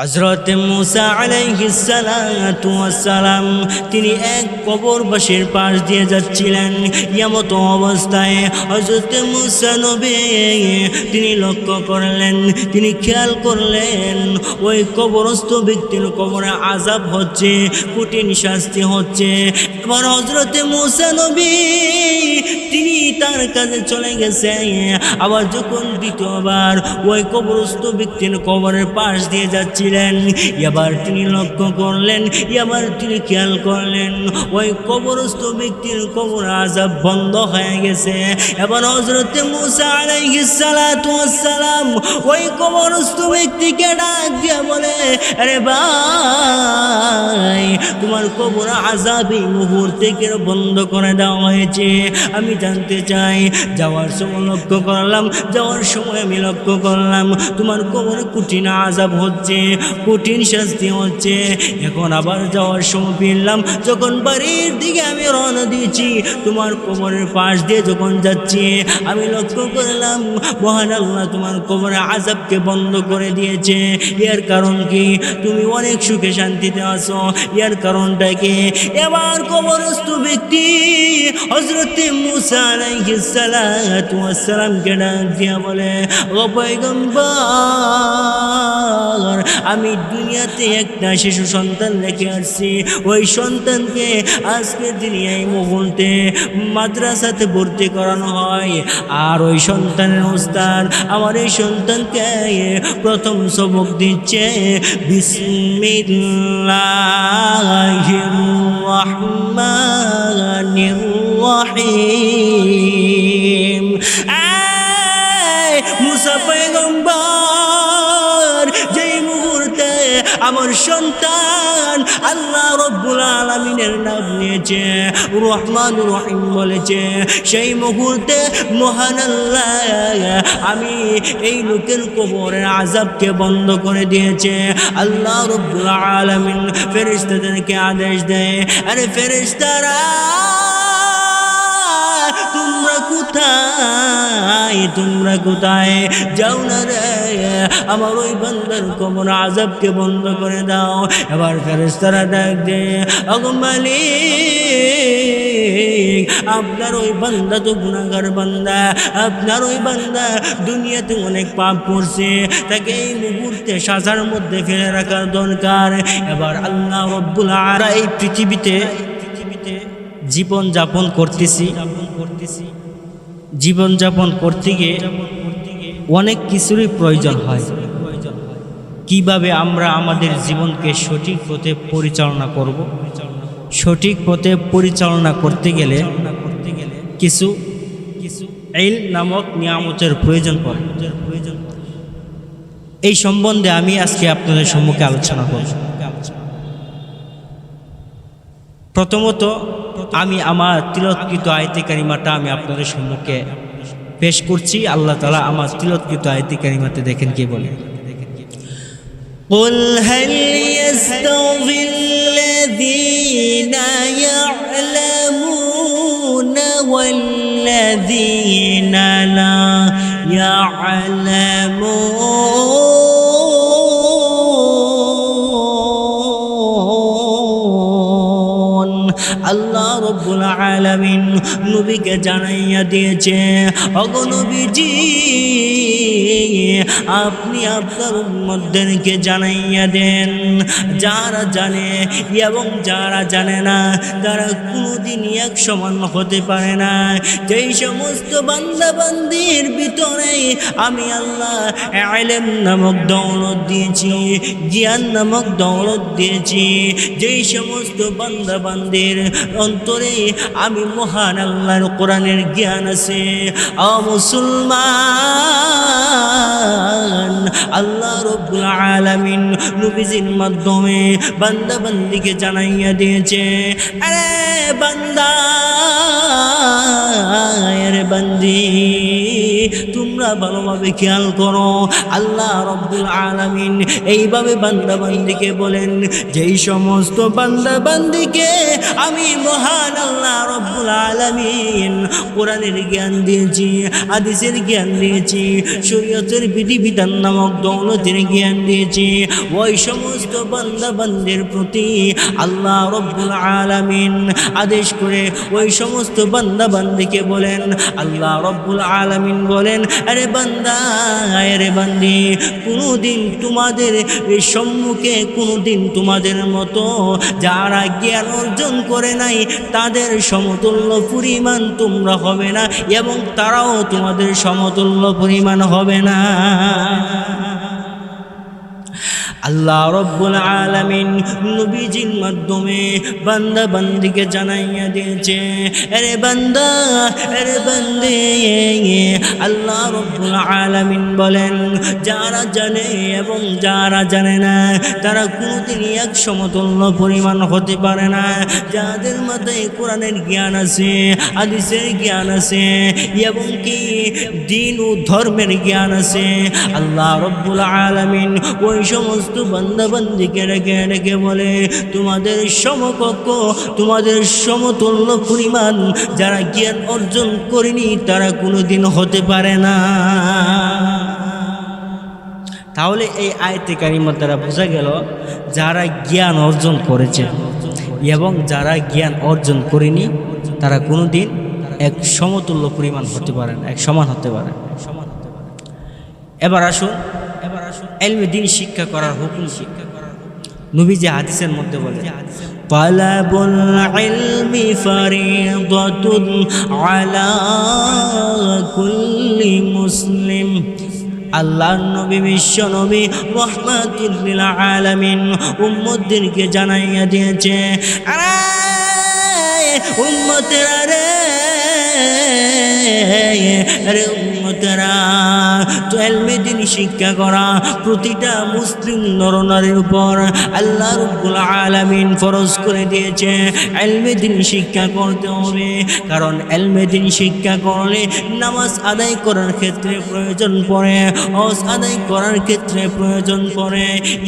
হজরত মুসা আলাইহিসালাম তিনি এক কবরবাসীর পাশ দিয়ে যাচ্ছিলেন। ইয়ামত অবস্থায় হজরত মুসা নবী, তিনি লক্ষ্য করলেন, তিনি খেয়াল করলেন, ওই কবরস্থ ব্যক্তির কবরে আজাব হচ্ছে কঠিন শাস্তি হচ্ছে। এবার হজরত মুসা নবী, তিনি তার কাছে চলে গেছে। আবার যখন দ্বিতীয়বার ওই কবরস্থ ব্যক্তির কবরের পাশ দিয়ে যাচ্ছিলেন, এবার তিনি লক্ষ্য করলেন, এবার তিনি খেয়াল করলেন, ওই কবরস্থ ব্যক্তির কবর আজাব বন্ধ হয়ে গেছে। এবার হজরত মুসা ওয়াসসালাম ওই কবরস্থ ব্যক্তিকে ডাক দিয়ে বলে, আরে ভাই, তোমার কবর আজাব মুহূর্তে কেন বন্ধ করে দেওয়া হয়েছে? আমি জানতে চাই, যাওয়ার সময় লক্ষ্য করলাম, যাওয়ার সময় আমি লক্ষ্য করলাম, তোমার কবরে কঠিন আজাব হচ্ছে, কঠিন শাস্তি হচ্ছে। এখন আবার যাওয়ার সময় ফিরলাম, যখন বাড়ির দিকে আমি রওনা দিয়েছি, তোমার কোমরের পাশ দিয়ে যখন যাচ্ছি, আমি লক্ষ্য করলাম, মহান আল্লাহ তোমার কোমরে আজাবকে বন্ধ করে দিয়েছে। এর কারণ কি? তুমি অনেক সুখে শান্তিতে আছো। এর কারণটা কি? এবার কবরস্থ ব্যক্তি হজরত মুসা আলাইহিস সালাতু ওয়াস সালামকে ডাক দিয়া বলে, ও পয়গম্বর, আমি দুনিয়াতে একটা শিশু সন্তান রেখে আসছি। ওই সন্তানকে আজকে দিনে এই মুহূর্তে মাদ্রাসাতে ভর্তি করানো হয়। আর ওই সন্তানের উস্তাদ আমার এই সন্তানকে প্রথম সবক দিচ্ছে বিসমিল্লাহির আমার সন্তান আল্লাহ রব্বুল আলমিনের নাম নিয়েছে রহমান রহিম বলেছে, সেই মুহূর্তে মহান আল্লাহ আমি এই লোকের কবরের আজাবকে বন্ধ করে দিয়েছে। আল্লাহ রব্বুল আলমিন ফেরিস্তাদেরকে আদেশ দেয়, আরে ফেরিস্তারা তোমরা কোথায়? তোমরা কোথায়? যাও না রে, আমার ওই বান্দার কোমর আজাবকে বন্ধ করে দাও। এবার ফেরেস্তারা ডাক দে অগমালি আপনার ওই বান্দা তো গুণাগার বান্দা, আপনার ওই বান্দা দুনিয়াতে অনেক পাপ করছে, তাকে এই মুহূর্তে সাজার মধ্যে ফেলে রাখার দরকার। এবার আল্লাহ রব্বুল আরা এই পৃথিবীতে পৃথিবীতে জীবন যাপন করতেছি। জীবন যাপন করতে গিয়ে অনেক কিছুরই প্রয়োজন হয়। কীভাবে আমরা আমাদের জীবনকে সঠিক পথে পরিচালনা করব? সঠিক পথে পরিচালনা করতে গেলে কিছু কিছু এই নামক নিয়ামতের প্রয়োজন পড়ে। প্রয়োজন এই সম্বন্ধে আমি আজকে আপনাদের সম্মুখে আলোচনা করব। প্রথমত আমি আমার তিলৎকৃত আয়তি কারিমাটা আমি আপনাদের সম্মুখে পেশ করছি আল্লাহ তালা আমার তিলৎকৃত আয়তি কারিমাতে দেখেন কে বলে قل هل يستوي الذين يعلمون والذين রব্বুল আলামিন নবীকে জানাইয়া দিয়েছে অগনবীজি আপনি আপনার উম্মতদেরকে জানাইয়া দেন। যারা জানে এবং যারা জানে না, তারা কোনোদিন এক সমান হতে পারে না। যেই সমস্ত বান্দাবান্দির ভিতরে আমি আল্লাহ আলেম নামক দৌলত দিয়েছি, জ্ঞান নামক দৌলত দিয়েছি, যেই সমস্ত বান্দাবান্দির অন্তরে আমি মহান আল্লাহর কোরআনের জ্ঞান আছে। আ মুসলমান, আল্লাহ রব্বুল আলামিন নবীজির মাধ্যমে বান্দা বান্দিকে জানাইয়া দিয়েছে। আরে বান্দা আরে বান্দি, তোমরা ভালোভাবে খেয়াল করো। আল্লাহ রব্বুল আলামিন এইভাবে বান্দা বান্দিকে বলেন, যেই সমস্ত বান্দা বান্দিকে আমি মহান আল্লাহ রব্বুল আলামিন কোরআনের জ্ঞান দিয়েছি আদিসের জ্ঞান দিয়েছি, শরীয়তের বিধিবিধান নামক দৌলতের জ্ঞান দিয়েছি, ওই সমস্ত বান্দা বান্দের প্রতি আল্লাহ রব্বুল আলামিন আদেশ করে, ওই সমস্ত বান্দা বান্দিকে বলেন, আল্লাহ রব্বুল আলামিন বলেন, আরে বান্দা আরে বান্দি, কোনোদিন তোমাদের এই সম্মুখে, কোনোদিন তোমাদের মতো যারা জ্ঞান অর্জন করে নাই, তাদের সমতুল্য পরিমাণ তোমরা হবে না এবং তারাও তোমাদের সমতুল্য পরিমাণ হবে না। আল্লাহ রব্বুল আলামিন নবীজির মাধ্যমে বান্দা বান্দিকে জানাইয়া দিয়েছে আরে বান্দা আরে বান্দে। আল্লাহ রব্বুল আলামিন বলেন, যারা জানে এবং যারা জানে না, তারা কোনোদিন এক সমতুল্য পরিমাণ হতে পারে না। যাদের মাথায় কোরআনের জ্ঞান আছে আদিসের জ্ঞান আছে, এবং কি দিন ও ধর্মের জ্ঞান আছে, আল্লাহ রব্বুল আলামিন ওই সমস্ত বান্দাবান্দিকে রেখে রেখে বলে, তোমাদের সমকক্ষ, তোমাদের সমতুল্য পরিমাণ যারা জ্ঞান অর্জন করেনি, তারা কোনোদিন হতে পারে না তাহলে এই আয়তে কারিমার দ্বারা বোঝা গেল, যারা জ্ঞান অর্জন করেছে এবং যারা জ্ঞান অর্জন করেনি, তারা কোনোদিন এক সমতুল্য পরিমাণ হতে পারে না, এক সমান হতে পারে না। এবার আসুন এবার আসুন এলমে দিন শিক্ষা করার হুকুম শিক্ষা করার নবীজি হাদিসের মধ্যে বলে পালাবুল ইলমি ফরিদাতুন আলা কুল্লি মুসলিম। আল্লাহর নবী, বিশ্ব নবী রহমাতুল আলামিন উম্মতদেরকে জানাইয়া দিয়েছে, আরে উম্মতেরা রে, আরে তো এলমেদিন শিক্ষা করা প্রতিটা মুসলিম নরনারীর উপর আল্লাহ রব্বুল আলামিন ফরজ করে দিয়েছে। এলমেদিন শিক্ষা করতে হবে, কারণ এলমেদিন শিক্ষা করলে নামাজ আদায় করার ক্ষেত্রে প্রয়োজন পড়ে, হজ আদায় করার ক্ষেত্রে প্রয়োজন পড়ে,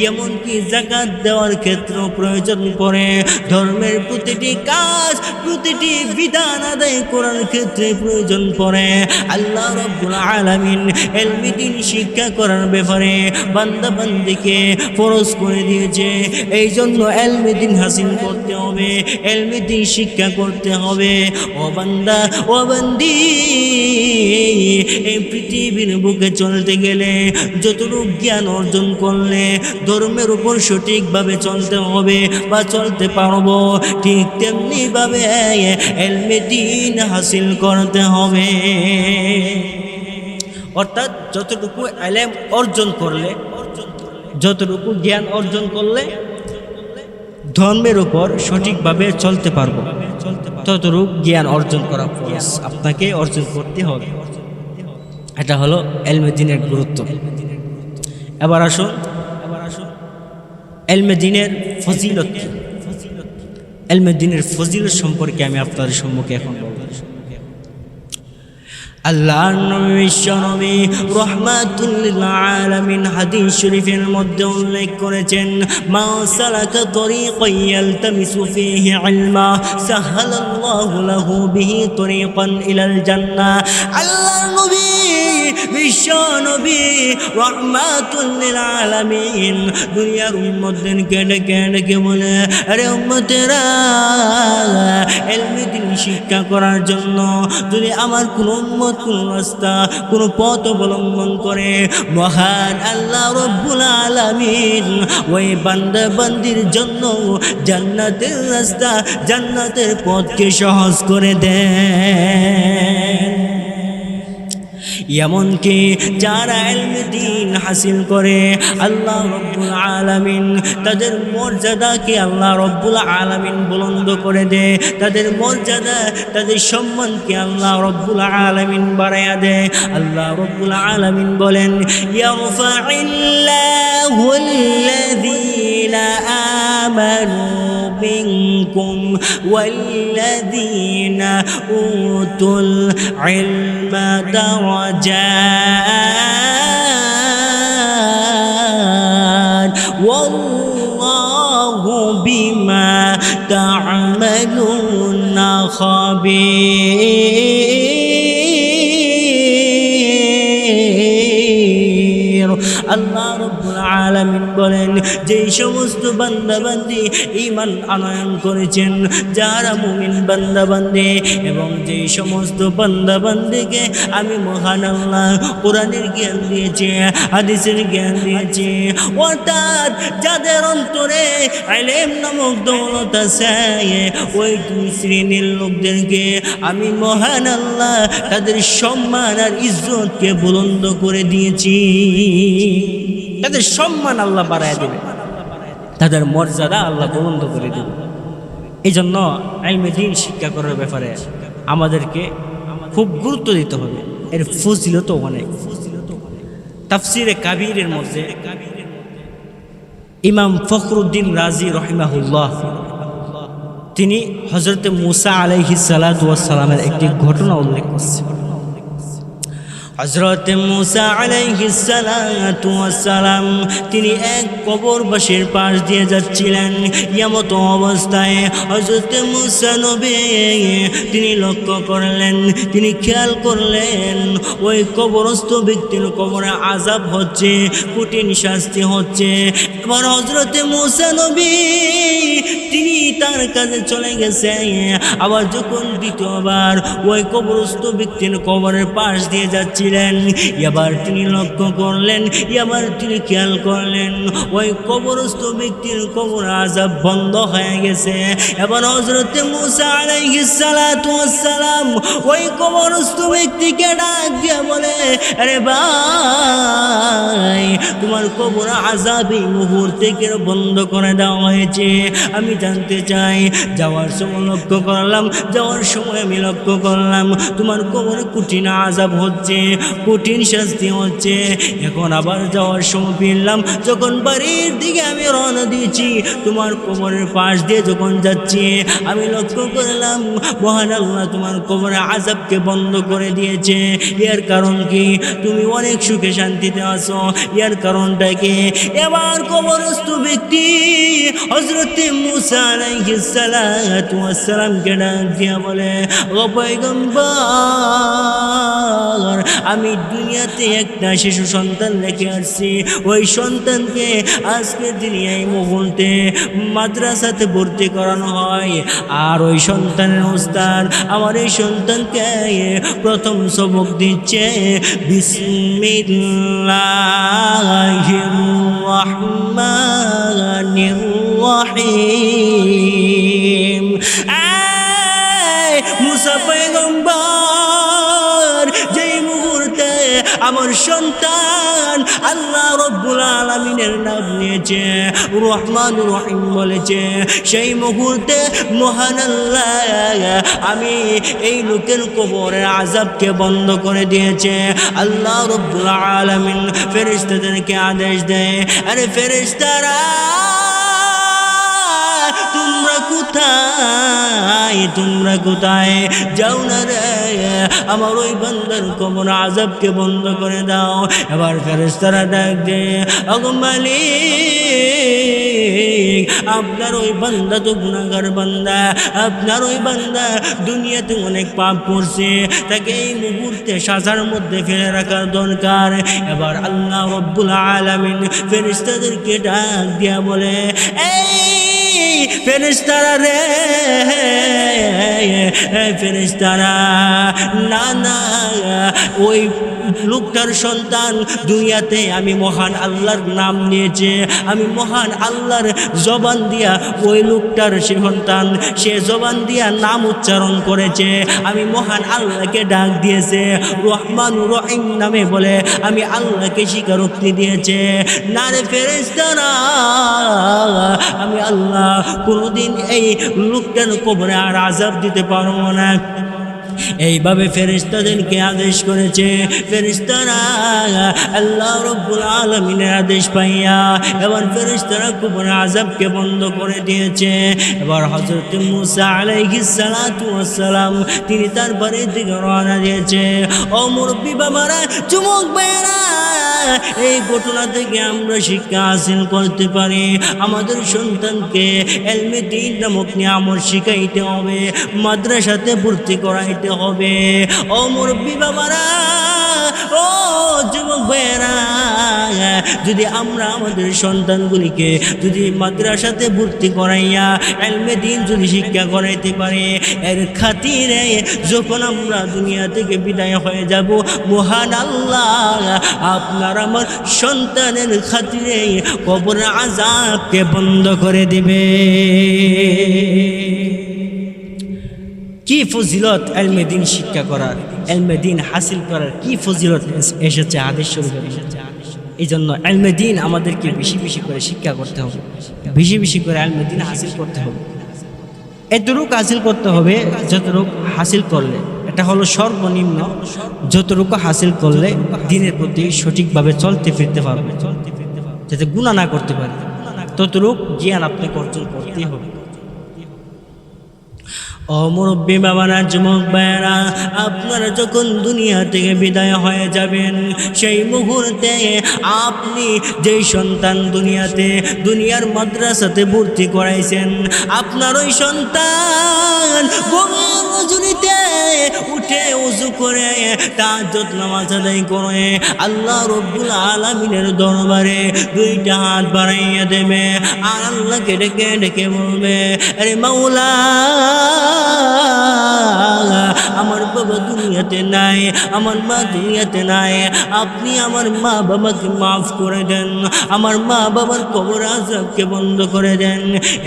এমনকি জাকাত দেওয়ার ক্ষেত্রেও প্রয়োজন পড়ে। ধর্মের প্রতিটি কাজ, প্রতিটি বিধান আদায় করার ক্ষেত্রে প্রয়োজন পড়ে। আল্লাহ রব্বুল আলামিন এলমিদিন শিক্ষা করার ব্যাপারে বান্দা বান্দিকে ফরজ করে দিয়েছে। এই জন্য এলমিদিন হাসিল করতে হবে এলমিদিন শিক্ষা করতে হবে। ও বান্দা, ও বান্দি, এই পৃথিবীর বুকে চলতে গেলে যতটুকু জ্ঞান অর্জন করলে ধর্মের উপর সঠিকভাবে চলতে হবে বা চলতে পারব। ঠিক তেমনিভাবে এলমেদিন হাসিল করতে হবে। অর্থাৎ যতটুকু এলেম অর্জন করলে, যতটুকু জ্ঞান অর্জন করলে, ধর্মের উপর সঠিকভাবে চলতে পারব। ততটুকু জ্ঞান অর্জন করা আপনাকে অর্জন করতে হবে। এটা হলো এলমেদিনের গুরুত্ব। এবার আসুন। এবার আসুন এলমেদিনের ফজিলত? এলমেদিনের ফজিলত সম্পর্কে আমি আপনাদের সম্মুখে এখন বলব। আল্লাহ নবী বিশ্বনবী রহমাতুল্লিল আলামিন হাদিস শরীফের মধ্যে উল্লেখ করেছেন, মা সালাকা তরিকান ইয়ালতামিসু ফীহি ইলমা, সাহালাল্লাহু লাহু বিহি তরিকান ইলাল জান্নাহ। আল্লাহ নবী, বিশ্ব নবী রহমাতুল্লিল আলামিন দুনিয়ার উম্মতদেরকে ডেকে ডেকে বলে, আরে উম্মতেরা, এলমি দিন শিক্ষা করার জন্য যদি আমার কোনো উম্মত কোনো রাস্তা, কোনো পথ অবলম্বন করে। মহান আল্লাহ রব্বুল আলামিন ওই বান্দা বান্দির জন্য জান্নাতের রাস্তা, জান্নাতের পথকে সহজ করে দেয় এমনকি যারা এলমে দিন হাসিল করে আল্লাহ রব্বুল আলামিন তাদের মর্যাদাকে আল্লাহ রব্বুল আলামিন বুলন্দ করে দেয় তাদের মর্যাদা তাদের সম্মানকে আল্লাহ রব্বুল আলামিন বাড়াইয়া দেয় আল্লাহ রব্বুল আলামিন বলেন ইয়ারফাইল্লাহু আল্লাযীনা আমানু منكم والذين أوتوا العلم درجات والله আলামিন বলেন, যেই সমস্ত বান্দাবান্দি ইমান আনয়ন করেছেন, যারা মুমিন বান্দাবান্দি, এবং যেই সমস্ত বান্দাবান্দিকে আমি মহান আল্লাহ কোরআনের জ্ঞান দিয়েছি, হাদিসের জ্ঞান দিয়েছি, অর্থাৎ যাদের অন্তরে আইলেম নামক দৌলত আছে, ওই দুই শ্রেণির লোকদেরকে আমি মহান আল্লাহ তাদের সম্মান আর ইজ্জতকে বুলন্দ করে দিয়েছি। তাদের সম্মান আল্লাহ বাড়ায় দেবে। তাদের মর্যাদা আল্লাহ বুলন্দ করে দেবে। এই জন্য আইমে দিন শিক্ষা করার ব্যাপারে আমাদেরকে খুব গুরুত্ব দিতে হবে। এর ফজিলত অনেক। তাফসিরে কাবিরের মধ্যে ইমাম ফখরুদ্দিন রাজি রহিমাহুল্লাহ, তিনি হজরতে মুসা আলাইহি সালামের একটি ঘটনা উল্লেখ করছেন। হজরত মুসা সালাম তিনি এক কবরবাসীর পাশ দিয়ে যাচ্ছিলেন। ইয়ামত অবস্থায় হজরত মুসা নবী, তিনি লক্ষ্য করলেন, তিনি খেয়াল করলেন, ওই কবরস্থ ব্যক্তির কবরে আজাব হচ্ছে কঠিন শাস্তি হচ্ছে। এবার হজরত মুসা নবী, তিনি তার কাছে চলে গেছে। আবার যখন দ্বিতীয়বার ওই কবরস্থ ব্যক্তির কবরের পাশ দিয়ে যাচ্ছিলেন, এবার তিনি লক্ষ্য করলেন, এবার তিনি খেয়াল করলেন, ওই কবরস্থ ব্যক্তির কবর আজাব বন্ধ হয়ে গেছে। এবার হজরত মুসা আলাইহিস সালাতু ওয়াস সালাম ওই কবরস্থ ব্যক্তিকে ডাক দিয়ে বলে, আরে ভাই, তোমার কবর আজাব মুহূর্তে কেন বন্ধ করে দেওয়া হয়েছে। আমি জানতে চাই, যাওয়ার সময় লক্ষ্য করলাম, যাওয়ার সময় আমি লক্ষ্য করলাম, তোমার কবরে কঠিন আজাব হচ্ছে, কঠিন শাস্তি হচ্ছে। এখন আবার যাওয়ার সময় ফিরলাম, যখন বাড়ির দিকে আমি রওনা দিয়েছি, তোমার কোমরের পাশ দিয়ে যখন যাচ্ছি, আমি লক্ষ্য করলাম, মহান আল্লাহ তোমার কোমরে আজাবকে বন্ধ করে দিয়েছে। এর কারণ কি? তুমি অনেক সুখে শান্তিতে আছো। এর কারণটা কি? এবার কবরস্থ ব্যক্তি হজরতে মুসা আলাইহিস সালাতু ওয়াস সালামকে ডাক দিয়া বলে আমি দুনিয়াতে একটা শিশু সন্তান রেখে আসছি। ওই সন্তানকে আজকের দিনে এই মাদ্রাসাতে ভর্তি করানো হয়। আর ওই সন্তানের উস্তাদ আমার এই সন্তানকে প্রথম সবক দিচ্ছে, বিসমিল্লাহির আয় মুসা পয়গম্বর যেই মুহূর্তে আমার সন্তান আল্লাহ রব্বুল আলমিনের নাম নিয়েছে রহমান রহিম বলেছে, সেই মুহূর্তে মহান আল্লাহ আমি এই লোকের কবরের আজাবকে বন্ধ করে দিয়েছে। আল্লাহ রব্বুল আলমিন ফেরিস্তাদেরকে আদেশ দেয়, আরে ফেরিস্তারা কোথায়? তোমরা কোথায়? যাও না রে। আমার ওই বান্দার কবর আজাবকে বন্ধ করে দাও। এবার ফেরেস্তারা ডাক দে আপনার ওই বান্দা তো গুণাগার বান্দা। আপনার ওই বান্দা দুনিয়াতে অনেক পাপ করছে। তাকে এই মুহূর্তে সাজার মধ্যে ফেলে রাখার দরকার। এবার আল্লাহ রব্বুল আলামিন ফেরিস্তাদেরকে ডাক দিয়া বলে, এই ফেরিস্তারা রে ফেরিস্তারা না না ওই লোকটার সন্তান দুনিয়াতে আমি মহান আল্লাহর নাম নিয়েছে। আমি মহান আল্লাহর জবান দিয়া ওই লোকটার সে সন্তান, সে জবান দিয়া নাম উচ্চারণ করেছে। আমি মহান আল্লাহকে ডাক দিয়েছে। রহমান রহিম নামে বলে, আমি আল্লাহকে স্বীকারোক্তি দিয়েছে। না রে ফেরেস্তারা আমি আল্লাহ কোনোদিন এই লোকটার কবরে আর আজাব দিতে পারব না। এইভাবে ফেরিস্তাদেরকে আদেশ করেছে। ফেরিস্তারা আল্লাহ রব্বুল আলমিনের আদেশ পাইয়া এবার ফেরিস্তারা কুপুর আজাবকে বন্ধ করে দিয়েছে। এবার হজরত মুসা আলাইহি ওয়াসসালাম তিনি তার বাড়ির দিকে রওনা দিয়েছে। মুরব্বী বাবারা চুমুক বেড়া এই ঘটনা থেকে আমরা শিক্ষা হাসিল করতে পারি। আমাদের সন্তানকে এলমে দিন নামক নিয়ামত শিখাইতে হবে, মাদ্রাসাতে ভর্তি করাইতে হবে। অমর বাবারা ও যুবক ভাইয়েরা যদি আমরা আমাদের সন্তানগুলিকে যদি মাদ্রাসাতে ভর্তি করাইয়া, এলমে দিন যদি শিক্ষা করাইতে পারে, এর খাতিরে যখন আমরা দুনিয়া থেকে বিদায় হয়ে যাব, মহান আল্লাহ, আপনার আমার সন্তানের খাতিরে কবর আজাবকে বন্ধ করে দিবে। কি ফজিলত এলমেদিন শিক্ষা করার এলমেদিন হাসিল করার, কি ফজিলত এসেছে আদেশ স্বরূপে এসেছে এই জন্য এলমেদিন আমাদেরকে বেশি বেশি করে শিক্ষা করতে হবে। বেশি বেশি করে এলমেদিন হাসিল করতে হবে। এতটুকু হাসিল করতে হবে যতটুকু হাসিল করলে, এটা হলো সর্বনিম্ন যতটুকু হাসিল করলে দিনের প্রতি সঠিকভাবে চলতে ফিরতে পারবে। চলতে ফিরতে পারবে যাতে গুণা না করতে পারে, ততটুকু জ্ঞান আপনাকে অর্জন করতেই হবে। ও মুরব্বী বাবারা, যুবক ভাইয়েরা, আপনারা যখন দুনিয়া থেকে বিদায় হয়ে যাবেন, সেই মুহূর্তে আপনি যেই সন্তান দুনিয়াতে, দুনিয়ার মাদ্রাসাতে ভর্তি করাইছেন, আপনার ওই সন্তান রজনীতে উঠে উজু করে তার যত্ন আদায় করে আল্লাহ রব্বুল আলমিনের দরবারে দুইটা হাত বাড়াইয়া দেবে আর আল্লাহকে ডেকে ডেকে বলবে, আরে মাওলা আমার বাবা দুনিয়াতে নাই, আমার মা দুনিয়াতে নাই। আপনি আমার মা বাবাকে মাফ করে দেন, আমার মা বাবার কবর আজাবকে বন্ধ করে দেন।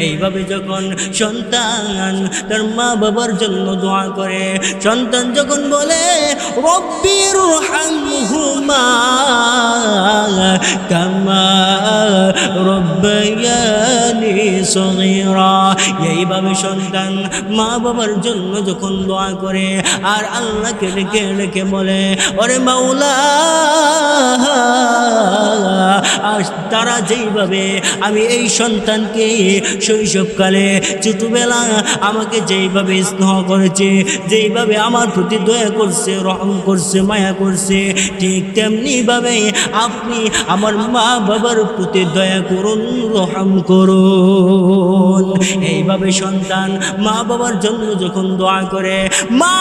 এইভাবে যখন সন্তান তার মা বাবার জন্য দোয়া করে, সন্তান যখন বলে রব্বায়ানি সগীরা। এইভাবে সন্তান মা বাবার জন্য যখন দোয়া করে, আর আল্লাহকে ডেকে ডেকে বলে, ওরে মাওলা আর তারা যেইভাবে আমি এই সন্তানকে শৈশবকালে ছোটবেলা আমাকে যেইভাবে স্নেহ করেছে, যেইভাবে আমার প্রতি দয়া করছে, রহম করছে, মায়া করছে, ঠিক তেমনিভাবে আপনি আমার মা বাবার প্রতি দয়া করুন, রহম করুন। এইভাবে সন্তান মা বাবার জন্য যখন দোয়া করে মা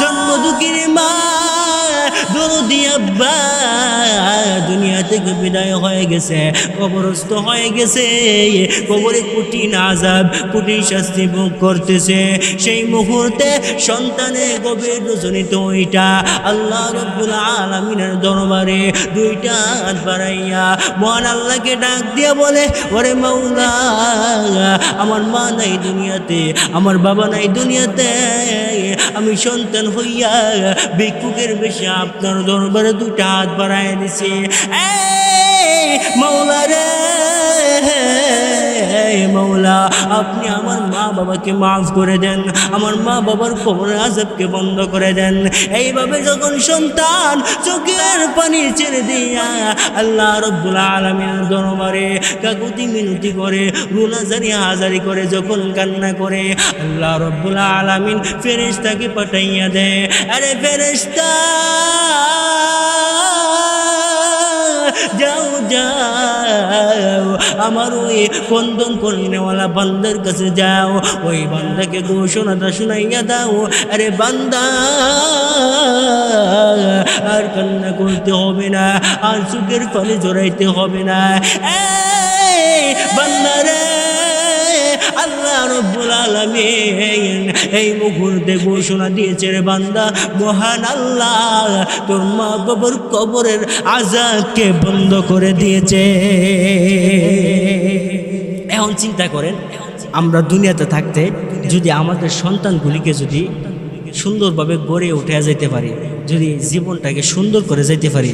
জন্ম দুঃখীর আব্বা, দুনিয়া থেকে বিদায় হয়ে গেছে হয়ে গেছে। কবরে শাস্তি ভোগ করতেছে। সেই মুহূর্তে গভীর রজনীত ওইটা আল্লাহ রব্বুল আলমিনের দরবারে দুইটা হাত বাড়াইয়া মহান আল্লাহকে ডাক দিয়ে বলে, ওরে মাওলা, আমার মা নাই দুনিয়াতে, আমার বাবা নাই দুনিয়াতে, আমি সন্তান হইয়া ভিক্ষুকের বেশি আপনার দরবারে দুটা হাত বাড়াই দিছি। মৌলারে! মৌলা আপনি আমার মা বাবাকে মাফ করে দেন, আমার মা বাবার কবর আজবকে বন্ধ করে দেন। এইভাবে যখন সন্তান চোখের পানি ছেড়ে দিয়া আল্লাহ রব্বুল আলমের দরবারে কাকুতি মিনতি করে রুনাজারি হাজারি করে, যখন কান্না করে, আল্লাহ রব্বুল আলমিন ফেরেশতাকে পাঠাইয়া দেয়। আরে ফেরেশতা! যাও যাও। আমার ওই কন্দন কন্যাওয়ালা বান্দার কাছে যাও। ওই বান্দাকে ঘোষণাটা শুনাইয়া দাও। আরে বান্দা, আর কান্না করতে হবে না। আর চোখের ফলে জড়াইতে হবে না। রব্বুল আলামিন। এই মুহূর্তে ঘোষণা দিয়েছে রে বান্দা, মহান আল্লাহ, তোর মা বাবার কবরের আজাবকে বন্ধ করে দিয়েছে। এখন চিন্তা করেন, আমরা দুনিয়াতে থাকতে যদি আমাদের সন্তানগুলিকে যদি সুন্দরভাবে গড়ে উঠে যেতে পারি, যদি জীবনটাকে সুন্দর করে যেতে পারি